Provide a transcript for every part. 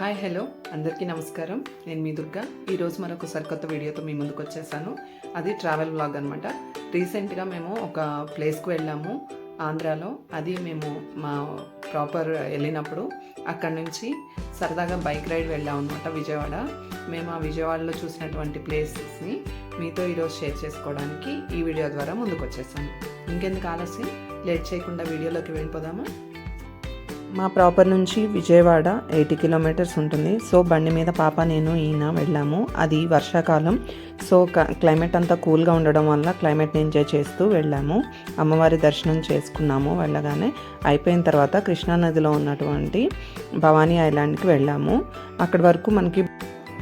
Hi hello. అందరికీ నమస్కారం. నేను మీ దుర్గా. ఈరోజు మరొక సరికొత్త వీడియోతో మీ ముందుకు వచ్చేసాను. అది ట్రావెల్ బ్లాగ్ అనమాట రీసెంట్గా మేము ఒక ప్లేస్కి వెళ్ళాము ఆంధ్రాలో. అది మేము మా ప్రాపర్ వెళ్ళినప్పుడు అక్కడ నుంచి సరదాగా బైక్ రైడ్ వెళ్ళాం అనమాట విజయవాడ. మేము ఆ విజయవాడలో చూసినటువంటి ప్లేసెస్ని మీతో ఈరోజు షేర్ చేసుకోవడానికి ఈ వీడియో ద్వారా ముందుకు వచ్చేసాను. ఇంకెందుకు ఆలస్యం? లేట్ చేయకుండా వీడియోలోకి వెళ్ళిపోదామా? మా ప్రాపర్ నుంచి విజయవాడ ఎయిటీ కిలోమీటర్స్ ఉంటుంది. సో బండి మీద పాప నేను ఈయన వెళ్ళాము. అది వర్షాకాలం. సో క్లైమేట్ అంతా కూల్గా ఉండడం వల్ల క్లైమేట్ని ఎంజాయ్ చేస్తూ వెళ్ళాము. అమ్మవారి దర్శనం చేసుకున్నాము వెళ్ళగానే. అయిపోయిన తర్వాత కృష్ణానదిలో ఉన్నటువంటి భవానీ ఐలాండ్కి వెళ్ళాము. అక్కడి వరకు మనకి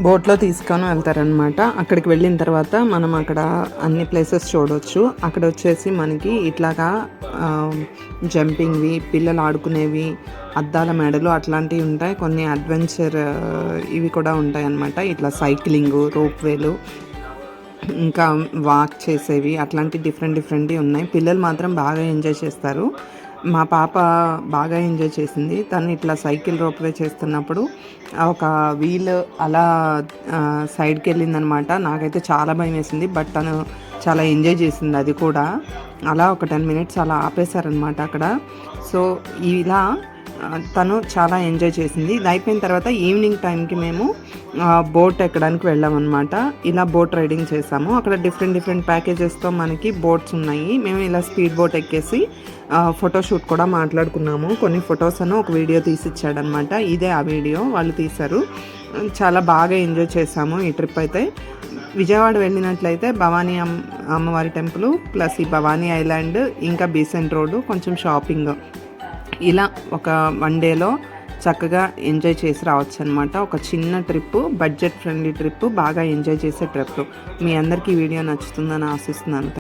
బోట్లో తీసుకొని వెళ్తారనమాట అక్కడికి వెళ్ళిన తర్వాత మనం అక్కడ అన్ని ప్లేసెస్ చూడవచ్చు అక్కడ వచ్చేసి మనకి ఇట్లాగా జంపింగ్వి పిల్లలు ఆడుకునేవి అద్దాల మెడలు అట్లాంటివి ఉంటాయి. కొన్ని అడ్వెంచర్ ఇవి కూడా ఉంటాయి అన్నమాట ఇట్లా సైక్లింగ్ రోప్ వేలు ఇంకా వాక్ చేసేవి అట్లాంటి డిఫరెంట్ డిఫరెంట్వి ఉన్నాయి. పిల్లలు మాత్రం బాగా ఎంజాయ్ చేస్తారు. మా పాప బాగా ఎంజాయ్ చేసింది. తను ఇట్లా సైకిల్ రోప్వే చేస్తున్నప్పుడు ఒక వీల్ అలా సైడ్కి వెళ్ళిందనమాట నాకైతే చాలా భయం వేసింది బట్ తను చాలా ఎంజాయ్ చేసింది అది కూడా. అలా ఒక టెన్ మినిట్స్ అలా ఆపేశారనమాట అక్కడ. సో ఇలా తను చాలా ఎంజాయ్ చేసింది. ఇది అయిపోయిన తర్వాత ఈవినింగ్ టైంకి మేము బోట్ ఎక్కడానికి వెళ్ళామన్నమాట ఇలా బోట్ రైడింగ్ చేసాము. అక్కడ డిఫరెంట్ డిఫరెంట్ ప్యాకేజెస్తో మనకి బోట్స్ ఉన్నాయి. మేము ఇలా స్పీడ్ బోట్ ఎక్కేసి ఫోటోషూట్ కూడా మాట్లాడుకున్నాము. కొన్ని ఫొటోస్ అని ఒక వీడియో తీసి ఇచ్చాడనమాట ఇదే ఆ వీడియో వాళ్ళు తీశారు. చాలా బాగా ఎంజాయ్ చేశాము ఈ ట్రిప్ అయితే. విజయవాడ వెళ్ళినట్లయితే భవానీ అమ్ అమ్మవారి టెంపుల్ ప్లస్ ఈ భవానీ ఐలాండ్ ఇంకా బీసెంట్ రోడ్డు కొంచెం షాపింగ్ ఇలా ఒక వన్ డేలో చక్కగా ఎంజాయ్ చేసి రావచ్చు అనమాట ఒక చిన్న ట్రిప్ బడ్జెట్ ఫ్రెండ్లీ ట్రిప్ బాగా ఎంజాయ్ చేసే ట్రిప్ మీ అందరికీ వీడియో నచ్చుతుందని ఆశిస్తున్నాను.